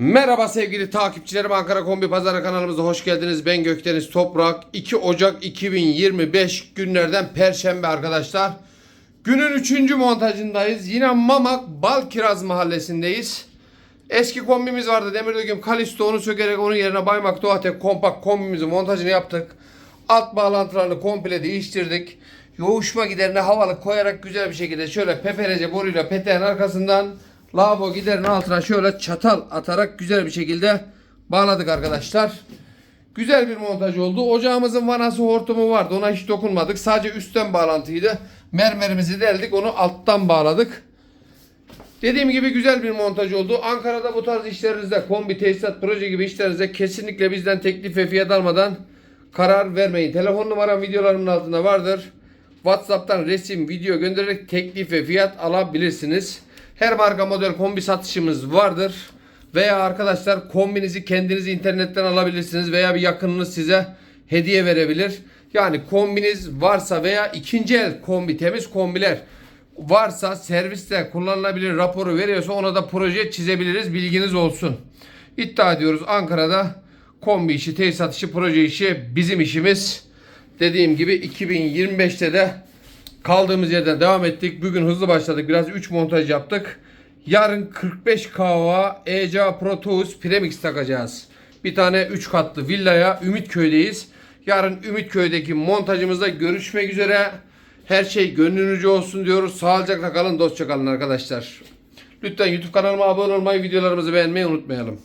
Merhaba sevgili takipçilerim Ankara Kombi Pazarı kanalımıza hoş geldiniz. Ben Gökdeniz Toprak. 2 Ocak 2025 günlerden Perşembe arkadaşlar. Günün 3. montajındayız. Yine Mamak Balkiraz mahallesindeyiz. Eski kombimiz vardı. Demirdöküm Kalisto onu sökerek onun yerine Baymak Doğatek kompakt kombimizin montajını yaptık. Alt bağlantılarını komple değiştirdik. Yoğuşma giderini havalı koyarak güzel bir şekilde şöyle peperece boruyla peteğin arkasından lavabo giderin altına şöyle çatal atarak güzel bir şekilde bağladık arkadaşlar. Güzel bir montaj oldu. Ocağımızın vanası hortumu vardı. Ona hiç dokunmadık. Sadece üstten bağlantıydı. Mermerimizi deldik. Onu alttan bağladık. Dediğim gibi güzel bir montaj oldu. Ankara'da bu tarz işlerinizde kombi tesisat proje gibi işlerinizde kesinlikle bizden teklif ve fiyat almadan karar vermeyin. Telefon numaram videolarımın altında vardır. WhatsApp'tan resim, video göndererek teklif ve fiyat alabilirsiniz. Her marka model kombi satışımız vardır. Veya arkadaşlar kombinizi kendiniz internetten alabilirsiniz veya bir yakınınız size hediye verebilir. Yani kombiniz varsa veya ikinci el kombi, temiz kombiler varsa serviste kullanılabilir raporu veriyorsa ona da proje çizebiliriz. Bilginiz olsun. İddia ediyoruz Ankara'da kombi işi, tesisat işi, proje işi bizim işimiz. Dediğim gibi 2025'te de kaldığımız yerden devam ettik. Bugün hızlı başladık. Biraz 3 montaj yaptık. Yarın 45 kava ECA Pro Tools Premix takacağız. Bir tane 3 katlı villaya Ümitköy'deyiz. Yarın Ümitköy'deki montajımızda görüşmek üzere. Her şey gönlünüzce olsun diyoruz. Sağlıcakla kalın, dostça kalın arkadaşlar. Lütfen YouTube kanalıma abone olmayı, videolarımızı beğenmeyi unutmayalım.